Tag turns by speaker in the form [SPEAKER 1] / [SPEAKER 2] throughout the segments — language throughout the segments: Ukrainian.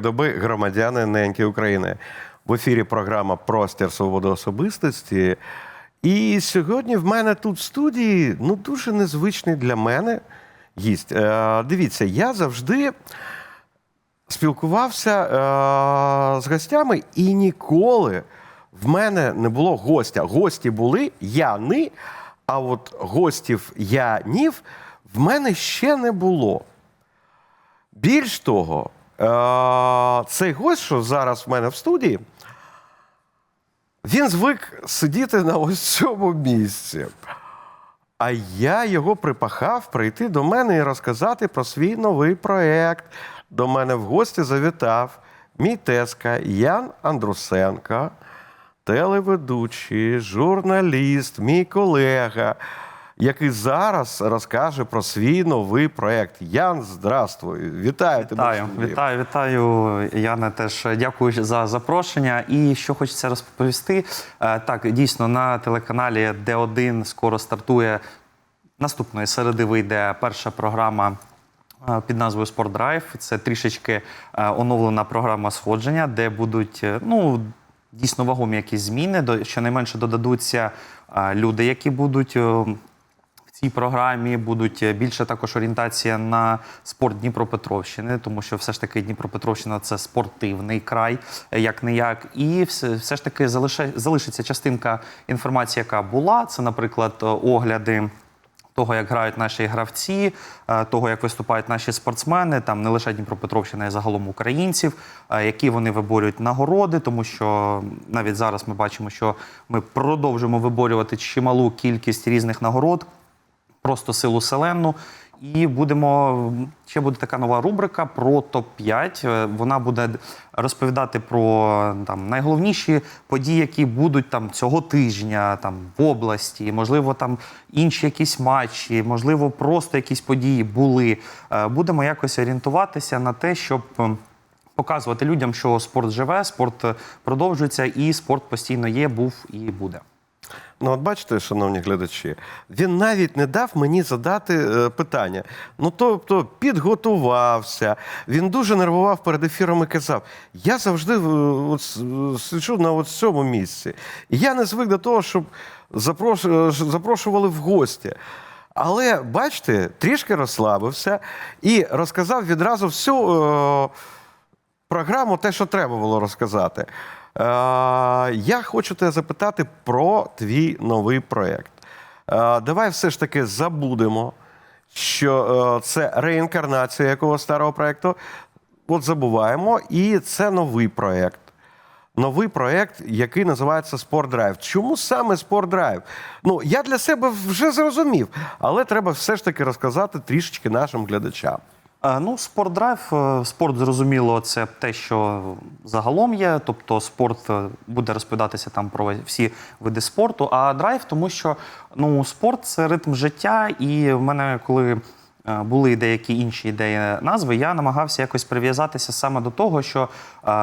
[SPEAKER 1] Доброї доби, громадяни неньки України. В ефірі програма Простір свободи особистості. І сьогодні в мене тут в студії ну, дуже незвичний для мене гість. Е, дивіться, я завжди спілкувався е, з гостями, і ніколи в мене не було гостя. Гості були яни, а от гостів янів в мене ще не було. Більш того, цей гость, що зараз в мене в студії, він звик сидіти на ось цьому місці. А я його припахав прийти до мене і розказати про свій новий проєкт. До мене в гості завітав мій тезка Ян Андрусенко, телеведучий, журналіст, мій колега, який зараз розкаже про свій новий проєкт. Ян, здравствуй! Вітаю тебе.
[SPEAKER 2] Вітаю, вітаю, вітаю. Яна теж дякую за запрошення. І що хочеться розповісти, е, так дійсно на телеканалі Д1 скоро стартує наступної середи. Вийде перша програма. е, Під назвою Спорт Драйв це трішечки е, оновлена програма сходження, де будуть ну дійсно вагомі якісь зміни. До щонайменше додадуться люди, які будуть цій програмі будуть е, більше також орієнтація на спорт Дніпропетровщини, тому що все ж таки Дніпропетровщина це спортивний край, е, як не як. І все, все ж таки залише, залишиться частинка інформації, яка була. Це, наприклад, е, огляди. Того, як грають наші гравці, того, як виступають наші спортсмени, там не лише Дніпропетровщина, а й загалом українців, які вони виборюють нагороди, тому що навіть зараз ми бачимо, що ми продовжуємо виборювати чималу кількість різних нагород, просто силу селенну. І будемо ще буде така нова рубрика про топ-5. Е, Вона буде розповідати про там найголовніші події, які будуть там цього тижня, там в області, можливо, там інші якісь матчі, можливо, просто якісь події були. Е, Будемо якось орієнтуватися на те, щоб. е, Показувати людям, що спорт живе, спорт продовжується, і спорт постійно є, був і буде.
[SPEAKER 1] Ну, от бачите, шановні глядачі, він навіть не дав мені задати е, питання. Ну, тобто, підготувався. Він дуже нервував перед ефіром і казав: я завжди е, от, сиджу на от цьому місці. І я не звик до того, щоб запрош... е, запрошували в гості. Але бачите, трішки розслабився і розказав відразу всю. Е, програму те, що треба було розказати. Е, я хочу тебе запитати про твій новий проєкт. Е, давай все ж таки забудемо, що е, це реінкарнація якого старого проєкту. От забуваємо, і це новий проєкт. Новий проєкт, який називається Спорт Драйв. Чому саме Спорт Драйв? Ну, я для себе вже зрозумів, але треба все ж таки розказати трішечки нашим глядачам.
[SPEAKER 2] Е, Ну, спортдрайв, е, спорт зрозуміло, це те, що загалом є. Тобто спорт е, буде розповідатися там про всі види спорту. А драйв, тому що ну, спорт це ритм життя, і в мене, коли були деякі інші ідеї назви, я намагався якось прив'язатися саме до того, що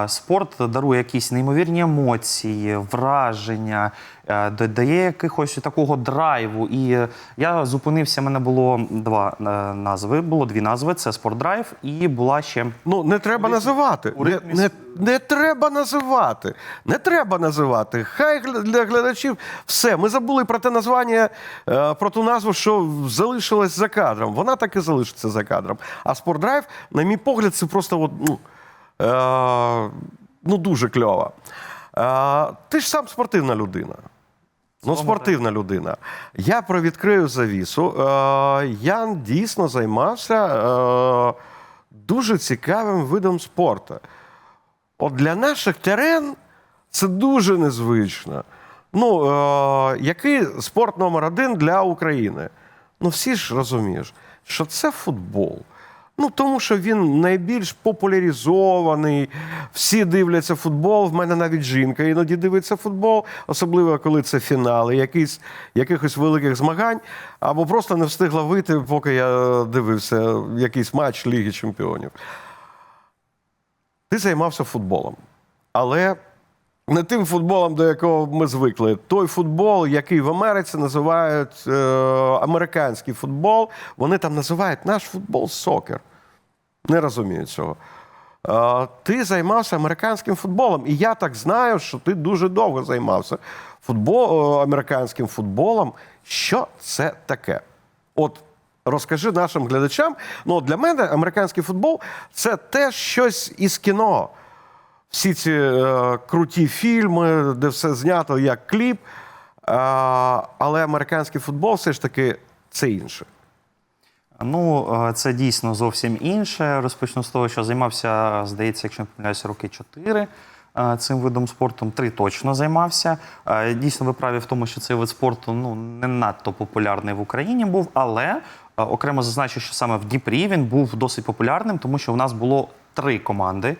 [SPEAKER 2] спорт дарує якісь неймовірні емоції, враження, додає якихось такого драйву. І е, я зупинився. в мене було два е, назви. Було дві назви: це спортдрайв, і була ще
[SPEAKER 1] Ну, не треба називати. Не, не, не треба називати. Не треба називати. Хай для глядачів все. Ми забули про те названня, е, про ту назву, що залишилась за кадром. Вона так і залишиться за кадром. А спортдрайв, на мій погляд, це просто от, ну, е, ну, дуже кльово. Е, ти ж сам спортивна людина. Ну, спортивна людина. Я провідкрию завісу. Е, Ян дійсно займався е, дуже цікавим видом спорту. От для наших терен це дуже незвично. Ну, е, який спорт номер один для України? Ну, всі ж розумієш, що це футбол. Ну, тому що він найбільш популяризований, всі дивляться футбол. В мене навіть жінка іноді дивиться футбол, особливо коли це фінали якісь, якихось великих змагань, або просто не встигла вийти, поки я дивився якийсь матч Ліги Чемпіонів. Ти займався футболом, але не тим футболом, до якого ми звикли. Той футбол, який в Америці називають е, американський футбол, вони там називають наш футбол сокер. Не розумію цього. е, ти займався американським футболом. І я так знаю, що ти дуже довго займався футбол, е, американським футболом. Що це таке? От розкажи нашим глядачам. Ну, для мене американський футбол це теж щось із кіно. Всі ці е, круті фільми, де все знято як кліп. Е, але американський футбол все ж таки це інше.
[SPEAKER 2] Ну, е, це дійсно зовсім інше. Розпочну з того, що займався, здається, якщо не помиляюся, роки чотири е, цим видом спорту. Три точно займався. Е, Дійсно, ви праві в тому, що цей вид спорту ну, не надто популярний в Україні був, але окремо зазначу, що саме в Дніпрі він був досить популярним, тому що у нас було три команди: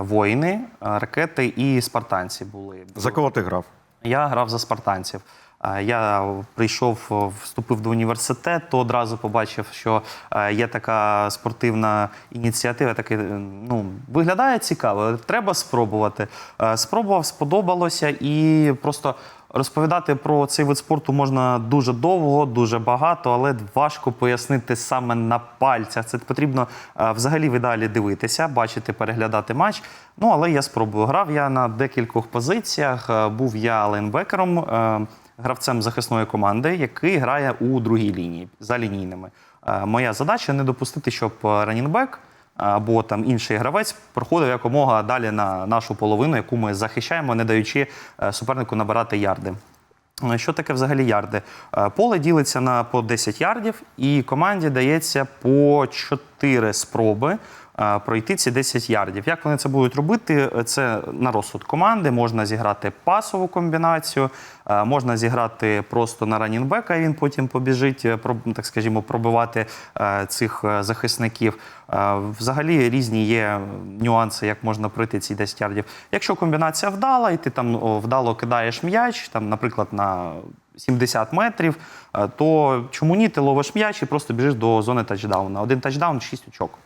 [SPEAKER 2] воїни, е, ракети і спартанці були.
[SPEAKER 1] За кого ти грав?
[SPEAKER 2] Я грав за спартанців. Е, Я прийшов, е, вступив до університету, то одразу побачив, що е, є така спортивна ініціатива. Таке, е, ну, виглядає цікаво, треба спробувати. Е, Спробував, сподобалося, і просто розповідати про цей вид спорту можна дуже довго, дуже багато, але важко пояснити саме на пальцях. Це потрібно е, взагалі в ідеалі дивитися, бачити, переглядати матч. Ну, але я спробую. Грав я на декількох позиціях. Е, Був я лейнбекером, е, гравцем захисної команди, який грає у другій лінії за лінійними. Моя задача не допустити, щоб ранінбек або там інший гравець проходив якомога далі на нашу половину, яку ми захищаємо, не даючи е, супернику набирати ярди. Е, Що таке взагалі ярди? Е, Поле ділиться на по 10 ярдів, і команді дається по 4 спроби е, пройти ці 10 ярдів. Як вони це будуть робити? Це на розсуд команди. Можна зіграти пасову комбінацію, е, можна зіграти просто на ранінбека, і він потім побіжить, е, так скажімо, пробивати цих захисників. Взагалі різні є нюанси, як можна пройти ці 10 ярдів. Якщо комбінація вдала, і ти там вдало кидаєш м'яч, там, наприклад, на 70 метрів, е, то чому ні, ти ловиш м'яч і просто біжиш до зони тачдауна. Один тачдаун, 6 очок.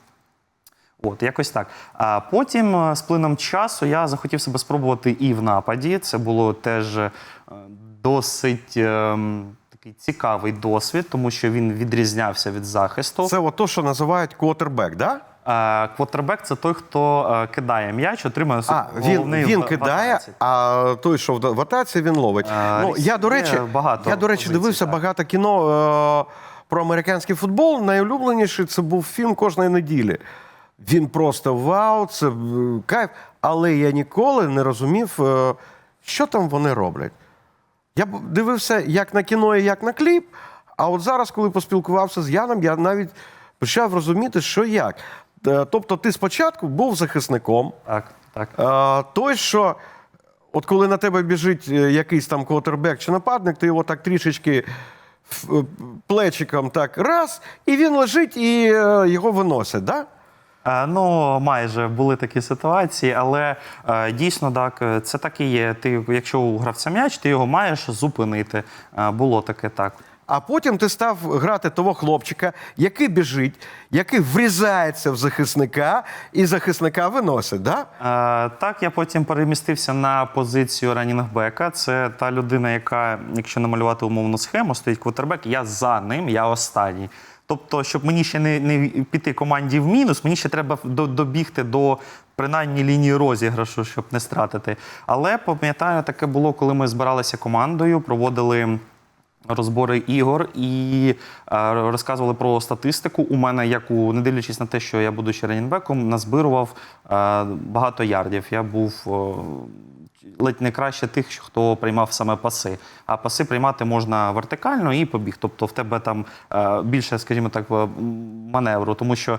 [SPEAKER 2] От, якось так. А потім, е, з плином часу, я захотів себе спробувати і в нападі. Це було теж е, досить ем, такий цікавий досвід, тому що він відрізнявся від захисту.
[SPEAKER 1] Це от то, що називають квотербек, да?
[SPEAKER 2] Е, Квотербек це той, хто е, кидає м'яч, отримує
[SPEAKER 1] А, він, він кидає, а той, що в атаці, він ловить.
[SPEAKER 2] Е,
[SPEAKER 1] ну, я, до речі,
[SPEAKER 2] багато
[SPEAKER 1] я, до речі,
[SPEAKER 2] позицій,
[SPEAKER 1] дивився
[SPEAKER 2] так.
[SPEAKER 1] багато кіно е, про американський футбол. Найулюбленіший це був фільм кожної неділі. Він просто вау, це кайф. Але я ніколи не розумів, е, що там вони роблять. Я дивився як на кіно і як на кліп. А от зараз, коли поспілкувався з Яном, я навіть почав розуміти, що як. Е, Тобто, ти спочатку був захисником,
[SPEAKER 2] Так, так.
[SPEAKER 1] а, той, що от коли на тебе біжить е, якийсь там квотербек чи нападник, ти його так трішечки е, плечиком так раз, і він лежить і е, його виносять, да?
[SPEAKER 2] Е, Ну, майже були такі ситуації, але е, дійсно так, е, це так і є. Ти, якщо у гравця м'яч, ти його маєш зупинити. Е, Було таке так.
[SPEAKER 1] А потім ти став грати того хлопчика, який біжить, який врізається в захисника, і захисника виносить, да?
[SPEAKER 2] Е, Так, я потім перемістився на позицію ранінгбека. Це та людина, яка, якщо намалювати умовну схему, стоїть квотербек, я за ним, я останній. Тобто, щоб мені ще не, не піти команді в мінус, мені ще треба до- добігти до принаймні лінії розіграшу, щоб не стратити. Але пам'ятаю, таке було, коли ми збиралися командою, проводили розбори ігор і е, розказували про статистику. У мене, як у не дивлячись на те, що я будучи ранінбеком, назбирував е, багато ярдів. Я був е, ледь не краще тих, хто приймав саме паси. А паси приймати можна вертикально і побіг. Тобто в тебе там е, більше, скажімо так, маневру, тому що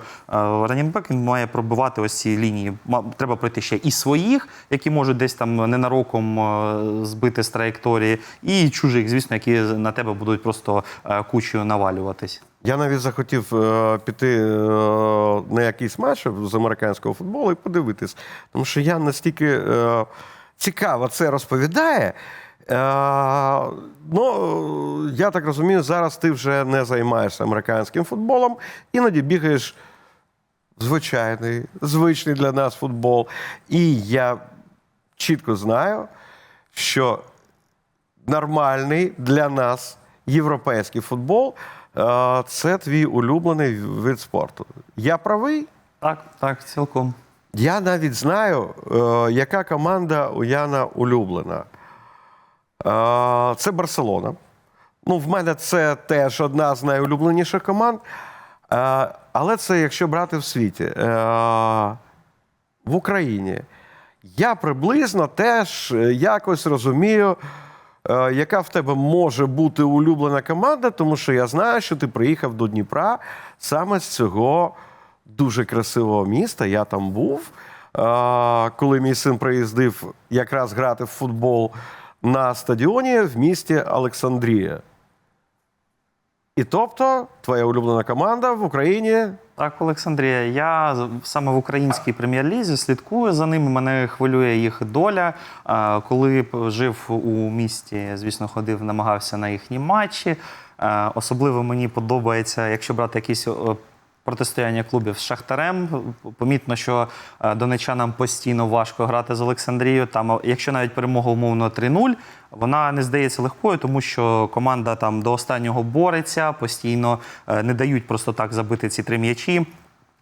[SPEAKER 2] ранінбек він має пробивати ось ці лінії. Треба пройти ще і своїх, які можуть десь там ненароком е, збити з траєкторії, і чужих, звісно, які на тебе будуть просто е, кучею навалюватись.
[SPEAKER 1] Я навіть захотів е, піти е, на якийсь матч з американського футболу і подивитись. Тому що я настільки е, цікаво це розповідає. Е, ну, я так розумію, зараз ти вже не займаєшся американським футболом, іноді бігаєш звичайний, звичний для нас футбол. І я чітко знаю, що нормальний для нас європейський футбол е, це твій улюблений вид спорту. Я правий?
[SPEAKER 2] Так, так, цілком.
[SPEAKER 1] Я навіть знаю, е, яка команда у Яна улюблена. Е, це Барселона. Ну, в мене це теж одна з найулюбленіших команд. Е, але це якщо брати в світі. В Україні. Я приблизно теж якось розумію, яка в тебе може бути улюблена команда, тому що я знаю, що ти приїхав до Дніпра саме з цього дуже красивого міста. Я там був. Коли мій син приїздив якраз грати в футбол на стадіоні в місті Олександрія. І тобто, твоя улюблена команда в Україні
[SPEAKER 2] Так, Олександрія, я саме в українській прем'єр-лізі слідкую за ними. Мене хвилює їх доля. Коли жив у місті, звісно, ходив, намагався на їхні матчі. Особливо мені подобається, якщо брати якісь протистояння клубів з Шахтарем. Помітно, що е, донечанам постійно важко грати з Олександрією. Там, е, якщо навіть перемога умовно 3-0, вона не здається легкою, тому що команда там до останнього бореться, постійно е, не дають просто так забити ці три м'ячі.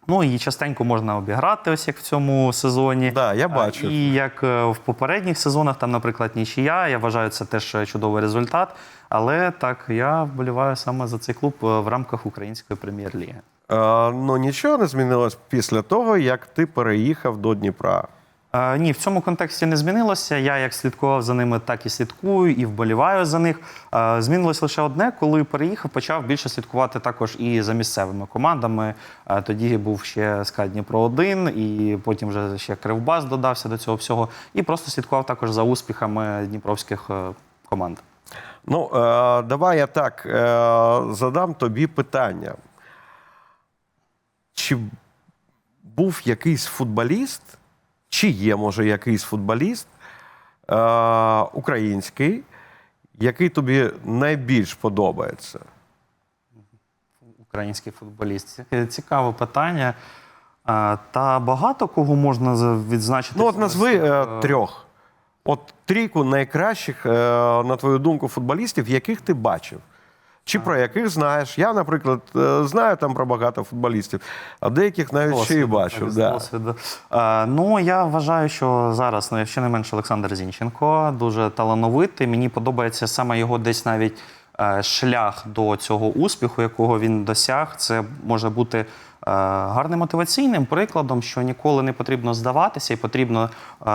[SPEAKER 2] Ну і частенько можна обіграти, ось як в цьому сезоні.
[SPEAKER 1] Да, я
[SPEAKER 2] А,
[SPEAKER 1] бачив.
[SPEAKER 2] І як в попередніх сезонах, там, наприклад, нічия. Я вважаю, це теж чудовий результат. Але так, я вболіваю саме за цей клуб в рамках української прем'єр-ліги.
[SPEAKER 1] Е, ну, нічого не змінилось після того, як ти переїхав до Дніпра.
[SPEAKER 2] Е, ні, в цьому контексті не змінилося. Я як слідкував за ними, так і слідкую і вболіваю за них. Е, змінилось лише одне, коли переїхав, почав більше слідкувати також і за місцевими командами. Е, тоді був ще СКА Дніпро 1 і потім вже ще Кривбас додався до цього всього. І просто слідкував також за успіхами дніпровських е, команд.
[SPEAKER 1] Ну, е, давай я так е, задам тобі питання. Чи був якийсь футболіст, чи є, може, якийсь футболіст е, український, який тобі найбільш подобається?
[SPEAKER 2] Український футболіст. Цікаве питання. Е, Та багато кого можна відзначити.
[SPEAKER 1] Ну, от назви е, трьох. От трійку найкращих, е, на твою думку, футболістів, яких ти бачив. Чи про яких знаєш? Я, наприклад, е, знаю там про багато футболістів, а деяких навіть ще і бачив. Да.
[SPEAKER 2] досвіду. Е, ну, я вважаю, що зараз, ну, якщо не менше, Олександр Зінченко дуже талановитий. Мені подобається саме його десь навіть е, шлях до цього успіху, якого він досяг. Це може бути. Гарним мотиваційним прикладом, що ніколи не потрібно здаватися і потрібно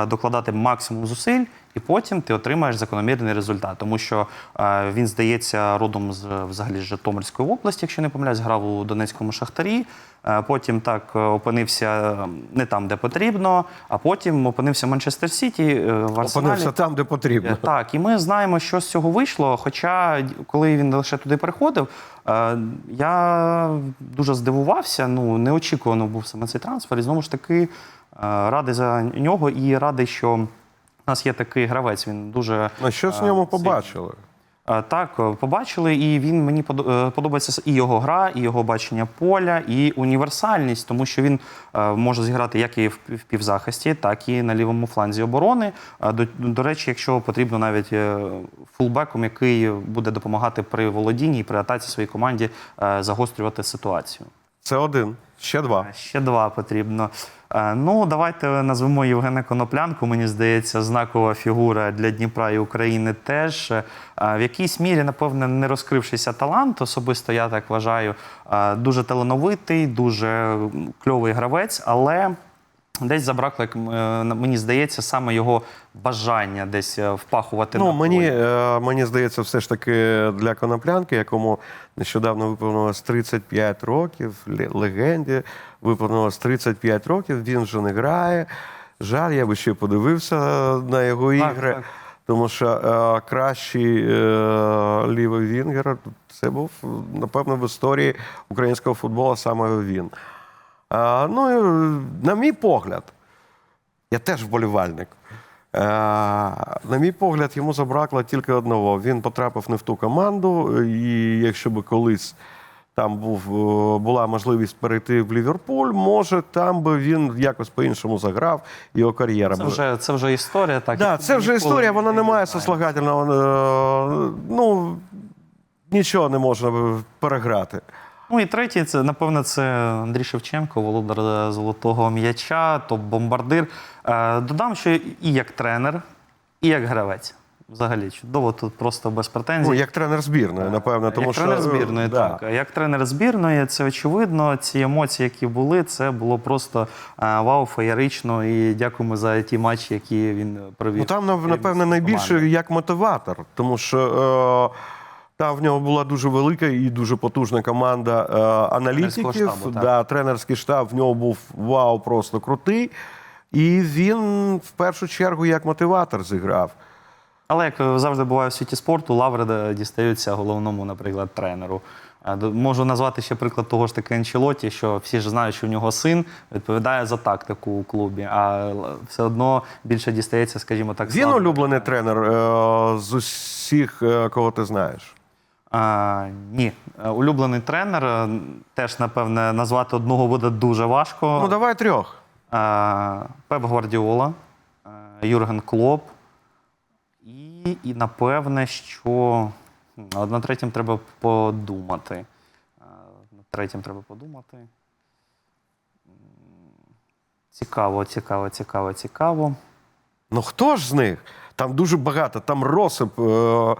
[SPEAKER 2] докладати максимум зусиль, і потім ти отримаєш закономірний результат. Тому що е, він здається родом з взагалі з Житомирської області, якщо не помиляюсь, грав у Донецькому шахтарі. Е, Потім так е, опинився не там, де потрібно, а потім опинився в Манчестер Сіті е, в Арсеналі.
[SPEAKER 1] Опинився там, де потрібно.
[SPEAKER 2] Е, Так, і ми знаємо, що з цього вийшло. Хоча, коли він лише туди переходив, е, я дуже здивувався. Ну, неочікувано був саме цей трансфер. І знову ж таки, е, радий за нього і радий, що у нас є такий гравець. Він дуже
[SPEAKER 1] Ну, що з
[SPEAKER 2] е,
[SPEAKER 1] ньому побачили?
[SPEAKER 2] Е, Так, е, побачили, і він мені подо- подобається і його гра, і його бачення поля, і універсальність, тому що він може зіграти як і в півзахисті, так і на лівому фланзі оборони. До, до речі, якщо потрібно навіть фулбеком, який буде допомагати при володінні і при атаці своїй команді загострювати ситуацію.
[SPEAKER 1] Це один, ще два.
[SPEAKER 2] Ще два потрібно. Е, Ну, давайте назвемо Євгена Коноплянку. Мені здається, знакова фігура для Дніпра і України теж. Е, В якійсь мірі, напевне, не розкрившися талант. Особисто я так вважаю. Е, Дуже талановитий, дуже кльовий гравець, але. Десь забракло, як е, мені здається, саме його бажання десь е, впахувати
[SPEAKER 1] Ну,
[SPEAKER 2] на
[SPEAKER 1] мені,
[SPEAKER 2] полі.
[SPEAKER 1] е, мені здається, все ж таки для коноплянки, якому нещодавно виповнилось 35 років, ле- легенді виповнилось 35 років, він вже не грає. Жаль, я би ще подивився на його
[SPEAKER 2] Так,
[SPEAKER 1] ігри.
[SPEAKER 2] так.
[SPEAKER 1] Тому що е, кращий е, лівий вінгер це був, напевно, в історії українського футболу саме він. Е, ну, на мій погляд, я теж вболівальник. Е, на мій погляд, йому забракло тільки одного. Він потрапив не в ту команду, і якщо би колись там був, е, була можливість перейти в Ліверпуль, може там би він якось по-іншому заграв, його кар'єра.
[SPEAKER 2] Це вже, це вже історія. Так,
[SPEAKER 1] Да, це вже історія, вона не має сослагательного. Ну, нічого не можна переграти.
[SPEAKER 2] Ну і третій, це, напевно, це Андрій Шевченко, володар е, золотого м'яча, топ-бомбардир. Е, Додам, що і як тренер, і як гравець. Взагалі, чудово, тут просто без претензій.
[SPEAKER 1] Ну, як тренер збірної, напевно, тому
[SPEAKER 2] як
[SPEAKER 1] що
[SPEAKER 2] тренер збірної,
[SPEAKER 1] да.
[SPEAKER 2] так. Як тренер збірної, це очевидно. Ці емоції, які були, це було просто е, вау, феєрично. І дякуємо за ті матчі, які він провів.
[SPEAKER 1] Ну там, напевно, найбільше як мотиватор, тому що е, там в нього була дуже велика і дуже потужна команда е, аналітиків.
[SPEAKER 2] Штабу,
[SPEAKER 1] да, тренерський штаб в нього був вау, просто крутий. І він в першу чергу як мотиватор зіграв.
[SPEAKER 2] Але як завжди буває в світі спорту, лаври дістаються головному, наприклад, тренеру. Е, Можу назвати ще приклад того ж таки Анчелоті, що всі ж знають, що в нього син відповідає за тактику у клубі, а все одно більше дістається, скажімо так,
[SPEAKER 1] Він улюблений тренер е, з усіх, е, кого ти знаєш.
[SPEAKER 2] А, ні, Е, улюблений тренер е, теж, напевне, назвати одного буде дуже важко.
[SPEAKER 1] Ну давай трьох.
[SPEAKER 2] Е, Пеп Гвардіола, Юрген Клоп. І, і напевне, що над третім треба подумати. Над третім треба подумати. Цікаво, цікаво, цікаво, цікаво.
[SPEAKER 1] Ну хто ж з них? Там дуже багато, там розсип. Е,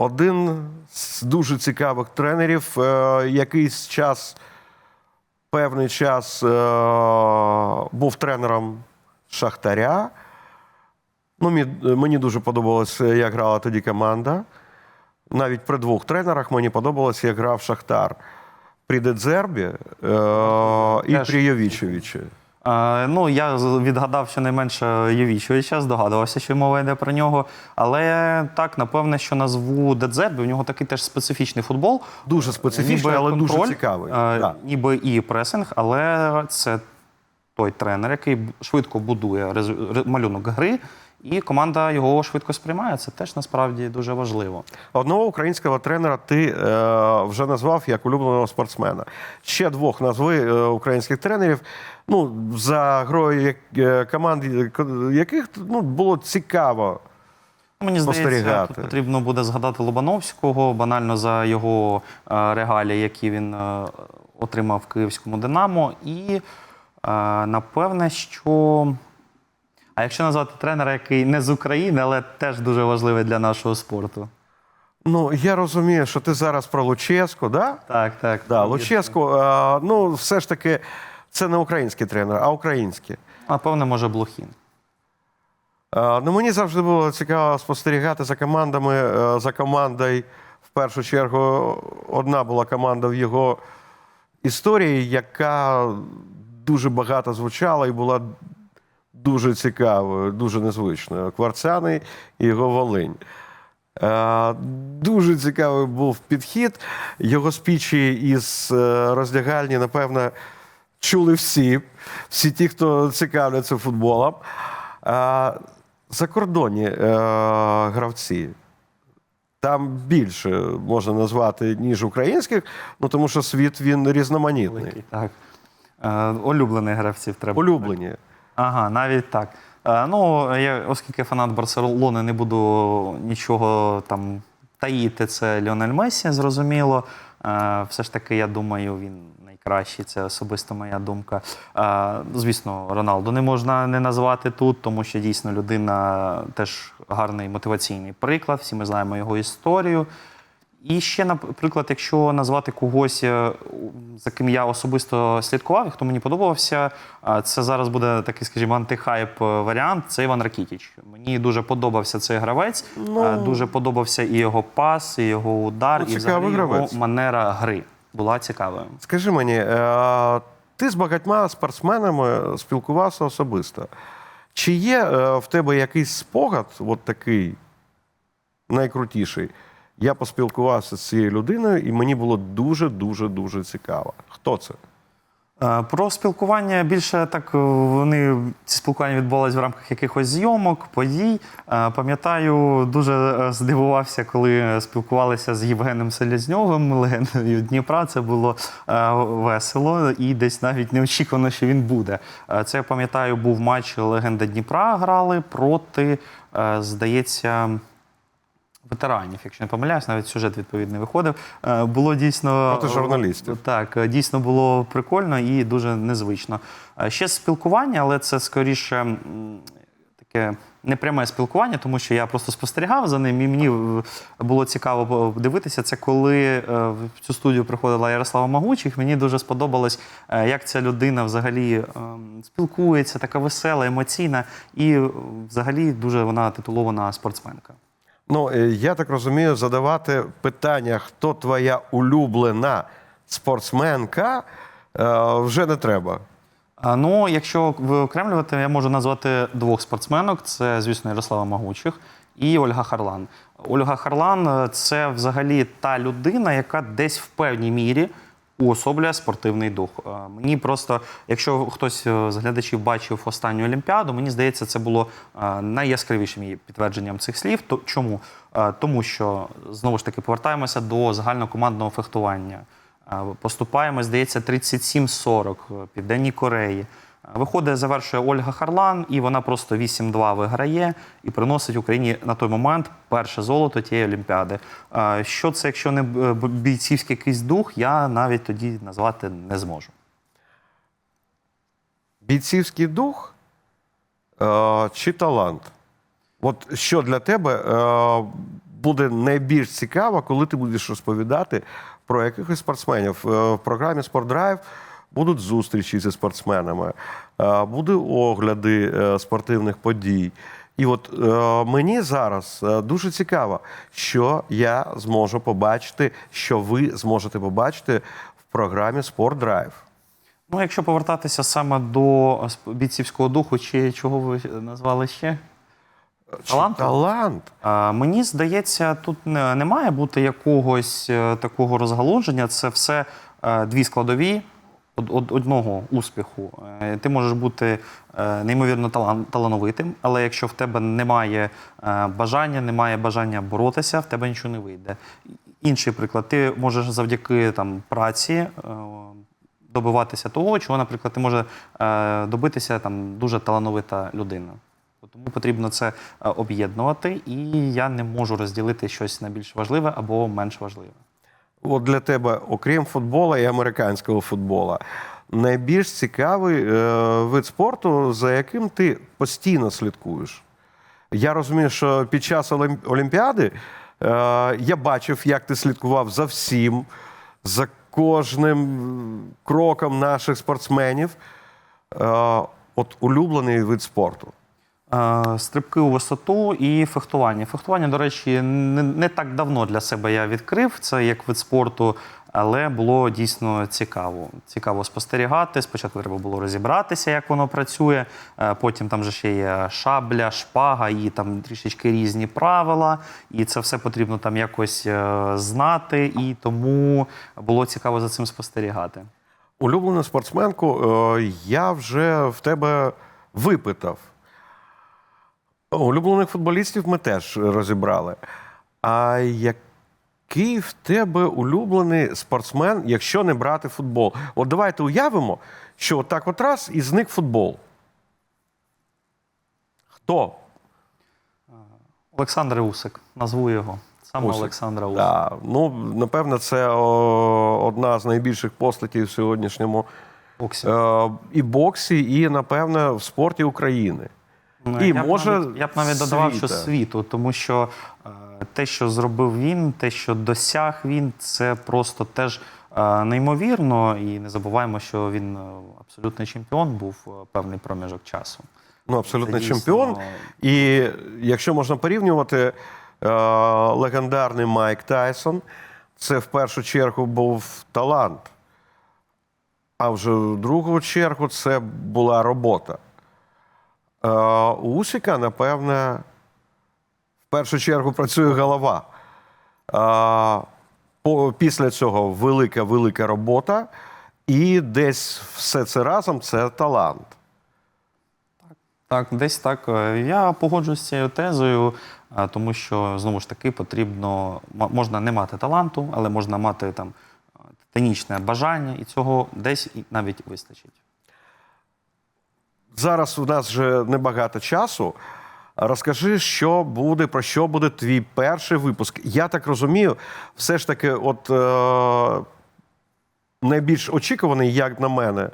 [SPEAKER 1] Один з дуже цікавих тренерів, е, якийсь час, певний час е, був тренером Шахтаря. Ну, мені дуже подобалось, як грала тоді команда. Навіть при двох тренерах мені подобалось, як грав Шахтар. При Дедзербі е, і при Йовічевичі.
[SPEAKER 2] Е, ну, я відгадав щонайменше Євічовича, здогадувався, що мова йде про нього. Але так, напевне, що назву Дедзербі. У нього такий теж специфічний футбол.
[SPEAKER 1] Дуже специфічний, але дуже цікавий.
[SPEAKER 2] е. Ніби і пресинг, але це той тренер, який швидко будує малюнок гри, і команда його швидко сприймає. Це теж насправді дуже важливо.
[SPEAKER 1] Одного українського тренера ти е, вже назвав як улюбленого спортсмена. Ще двох назви е, українських тренерів. Ну, за грою як, е, команд, е, яких ну, було цікаво.
[SPEAKER 2] Мені здається, тут потрібно буде згадати Лобановського, банально за його е, регалії, які він е, отримав в київському Динамо. І е, напевне, що. А якщо назвати тренера, який не з України, але теж дуже важливий для нашого спорту.
[SPEAKER 1] Ну, я розумію, що ти зараз про Луческу, да?
[SPEAKER 2] Так, так.
[SPEAKER 1] Да, Луческу, е, ну, все ж таки, це не український тренер, а український.
[SPEAKER 2] Напевне, може Блохін.
[SPEAKER 1] Е, Ну, мені завжди було цікаво спостерігати за командами, е, за командою. В першу чергу, одна була команда в його історії, яка дуже багато звучала і була дуже цікавою, дуже незвичною. Кварцяний і його Волинь. Е, Дуже цікавий був підхід. Його спічі із е, роздягальні, напевно, чули всі, всі ті, хто цікавляться футболом. Е, Закордонні гравці. Там більше можна назвати, ніж українських, ну тому що світ він різноманітний.
[SPEAKER 2] Так. Улюблених гравців треба.
[SPEAKER 1] Улюблені.
[SPEAKER 2] Ага, навіть так. Е, ну, я, оскільки фанат Барселони, не буду нічого там таїти, це Ліонель Месі, зрозуміло. Е, все ж таки, я думаю, він найкращий, це особисто моя думка. Е, звісно, Роналду не можна не назвати тут, тому що дійсно людина теж гарний мотиваційний приклад. Всі ми знаємо його історію. І ще, наприклад, якщо назвати когось, е, за ким я особисто слідкував, і хто мені подобався, це зараз буде такий, скажімо, антихайп е, варіант. Це Іван Ракітіч. Мені дуже подобався цей гравець.
[SPEAKER 1] Ну.
[SPEAKER 2] Е, Дуже подобався і його пас, і його удар,
[SPEAKER 1] Ну,
[SPEAKER 2] і взагалі його манера гри була цікавою.
[SPEAKER 1] Скажи мені, е, ти з багатьма спортсменами спілкувався особисто. Чи є е, в тебе якийсь спогад, от такий найкрутіший? Я поспілкувався з цією людиною, і мені було дуже, дуже, дуже цікаво. Хто це?
[SPEAKER 2] Е, Про спілкування більше так е, вони ці спілкування відбувалися в рамках якихось зйомок, подій. Е, Пам'ятаю, дуже здивувався, коли спілкувалися з Євгеном Селезньовим, легендою Дніпра. Це було весело і десь навіть неочікувано, що він буде. Це я пам'ятаю, був матч Легенда Дніпра. Грали проти, здається. Ветеранів, якщо не помиляюсь, навіть сюжет відповідний виходив. Е, Було дійсно
[SPEAKER 1] Проти журналістів.
[SPEAKER 2] Так, е, дійсно було прикольно і дуже незвично. Е, Ще спілкування, але це скоріше таке непряме спілкування, тому що я просто спостерігав за ним, і мені е, було цікаво дивитися. Це коли е, в цю студію приходила Ярослава Магучих. Мені дуже сподобалось, е, як ця людина взагалі ем, спілкується, така весела, емоційна, і е, взагалі дуже вона титулована спортсменка.
[SPEAKER 1] Ну, е, я так розумію, задавати питання, хто твоя улюблена спортсменка, е, вже не треба.
[SPEAKER 2] Ну, якщо виокремлювати, я можу назвати двох спортсменок: це, звісно, Ярослава Магучих і Ольга Харлан. Ольга Харлан е, це взагалі та людина, яка десь в певній мірі уособлює спортивний дух. Е, Мені просто, якщо хтось е, з глядачів бачив останню Олімпіаду, мені здається, це було е, найяскравішим підтвердженням цих слів. То чому? Тому що знову ж таки повертаємося до загальнокомандного фехтування. Поступаємо, здається, 37-40 в Південній Кореї. Е, Виходить, завершує Ольга Харлан, і вона просто 8-2 виграє і приносить Україні на той момент перше золото тієї Олімпіади. Е, Що це, якщо не б- бійцівський якийсь дух, я навіть тоді назвати не зможу.
[SPEAKER 1] Бійцівський дух е, чи талант? От що для тебе е, буде найбільш цікаво, коли ти будеш розповідати про якихось спортсменів? Е, в програмі Спортдрайв будуть зустрічі зі спортсменами, е, будуть огляди е, спортивних подій. І от е, мені зараз дуже цікаво, що я зможу побачити, що ви зможете побачити в програмі Спортдрайв.
[SPEAKER 2] Ну, якщо повертатися саме до бійцівського духу, чи чого ви назвали ще? Таланту?
[SPEAKER 1] Талант.
[SPEAKER 2] А, Мені здається, тут не, не має бути якогось такого розгалудження. Це все дві складові одного успіху. Е, Ти можеш бути е, неймовірно талан- талановитим, але якщо в тебе немає е, бажання, немає бажання боротися, в тебе нічого не вийде. Інший приклад, ти можеш завдяки там, праці. Добиватися того, чого, наприклад, ти може добитися там дуже талановита людина. Тому потрібно це об'єднувати, і я не можу розділити щось на більш важливе або менш важливе.
[SPEAKER 1] От для тебе, окрім футболу і американського футболу, найбільш цікавий е, вид спорту, за яким ти постійно слідкуєш. Я розумію, що під час Олімпіади е, я бачив, як ти слідкував за всім, за кожним кроком наших спортсменів. Е, от улюблений вид спорту.
[SPEAKER 2] Е, Стрибки у висоту і фехтування. Фехтування, до речі, не, не так давно для себе я відкрив це як вид спорту, але було дійсно цікаво. Цікаво спостерігати. Спочатку треба було розібратися, як воно працює. Е, Потім там же ще є шабля, шпага, і там трішечки різні правила. І це все потрібно там якось е, знати. І тому було цікаво за цим спостерігати.
[SPEAKER 1] Улюблену спортсменку я вже в тебе випитав. Улюблених футболістів ми теж розібрали. А який в тебе улюблений спортсмен, якщо не брати футбол? От давайте уявимо, що отак от раз і зник футбол. Хто?
[SPEAKER 2] Олександр Усик, назву його. Саме
[SPEAKER 1] Усик.
[SPEAKER 2] Олександра Усик.
[SPEAKER 1] Да, ну, напевно, це о, одна з найбільших постатей в сьогоднішньому
[SPEAKER 2] Боксі.
[SPEAKER 1] е, і боксі, і, напевно, в спорті України.
[SPEAKER 2] Ну,
[SPEAKER 1] І
[SPEAKER 2] я б
[SPEAKER 1] може
[SPEAKER 2] навіть, я б навіть додавав, що світу, тому що е, те, що зробив він, те, що досяг він, це просто теж е, неймовірно. І не забуваємо, що він е, абсолютний чемпіон був е, певний проміжок часу.
[SPEAKER 1] Ну, абсолютний
[SPEAKER 2] Це дійсно-
[SPEAKER 1] чемпіон. І якщо можна порівнювати, е, легендарний Майк Тайсон це в першу чергу був талант. А вже в другу чергу це була робота. Е, у Усіка, напевне, в першу чергу працює голова. Е, після цього велика велика робота, і десь все це разом це талант.
[SPEAKER 2] Так, десь так. Е, Я погоджуюсь з цією тезою, тому що знову ж таки потрібно можна не мати таланту, але можна мати там титанічне бажання, і цього десь навіть вистачить.
[SPEAKER 1] Зараз у нас вже небагато часу. Розкажи, що буде, про що буде твій перший випуск. Я так розумію, все ж таки, от е, найбільш очікуваний, як на мене,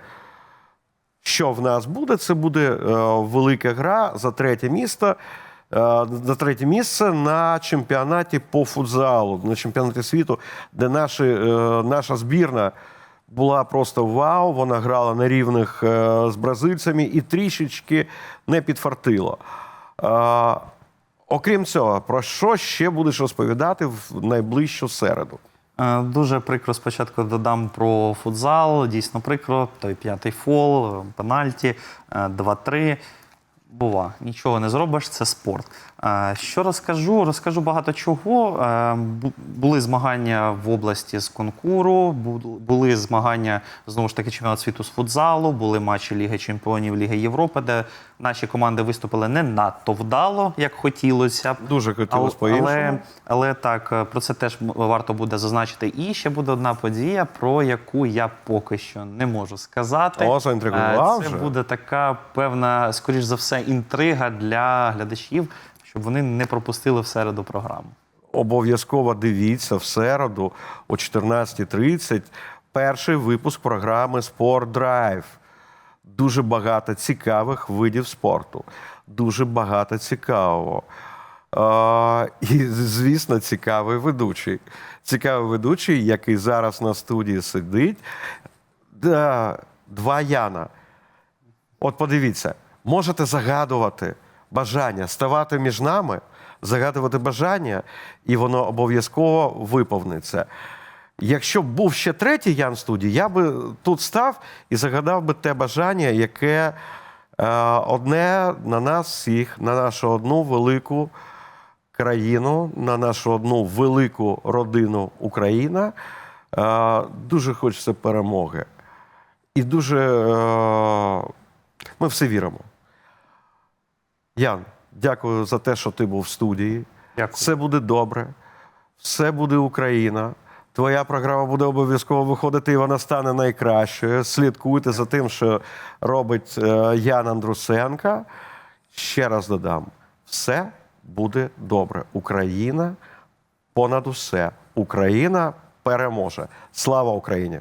[SPEAKER 1] що в нас буде, це буде е, велика гра за третє місто. е, За третє місце на чемпіонаті по футзалу, на чемпіонаті світу, де наші, е, наша збірна була просто вау. Вона грала на рівних е, з бразильцями і трішечки не підфартило. Е, Окрім цього, про що ще будеш розповідати в найближчу середу?
[SPEAKER 2] Е, Дуже прикро спочатку додам про футзал. Дійсно прикро. Той п'ятий фол, пенальті, е, 2-3. Бува, нічого не зробиш, це спорт. Е, Що розкажу? Розкажу багато чого. Е, бу- Були змагання в області з конкуру, бу- були змагання знову ж таки чемпіонат світу з футзалу, були матчі Ліги Чемпіонів, Ліги Європи, де наші команди виступили не надто вдало, як хотілося.
[SPEAKER 1] Дуже хотілося по-іншому.
[SPEAKER 2] але, але так, е, про це теж варто буде зазначити. І ще буде одна подія, про яку я поки що не можу сказати.
[SPEAKER 1] О,
[SPEAKER 2] Е, Це буде така певна, скоріш за все, інтрига для глядачів, щоб вони не пропустили в середу програму.
[SPEAKER 1] Обов'язково дивіться в середу о 14.30 перший випуск програми Спорт Драйв. Дуже багато цікавих видів спорту. Дуже багато цікавого. А, і, звісно, цікавий ведучий. Цікавий ведучий, який зараз на студії сидить. Два Яна. От подивіться, можете загадувати бажання, ставати між нами, загадувати бажання, і воно обов'язково виповниться. Якщо б був ще третій Ян студії, я би тут став і загадав би те бажання, яке е, одне на нас всіх, на нашу одну велику країну, на нашу одну велику родину Україна. Е, дуже хочеться перемоги. І дуже е, ми все віримо. Ян, дякую за те, що ти був в студії.
[SPEAKER 2] Дякую.
[SPEAKER 1] Все буде добре, все буде Україна. Твоя програма буде обов'язково виходити, і вона стане найкращою. Слідкуйте за тим, що робить е, Ян Андрусенка. Ще раз додам: все буде добре. Україна понад усе. Україна переможе. Слава Україні!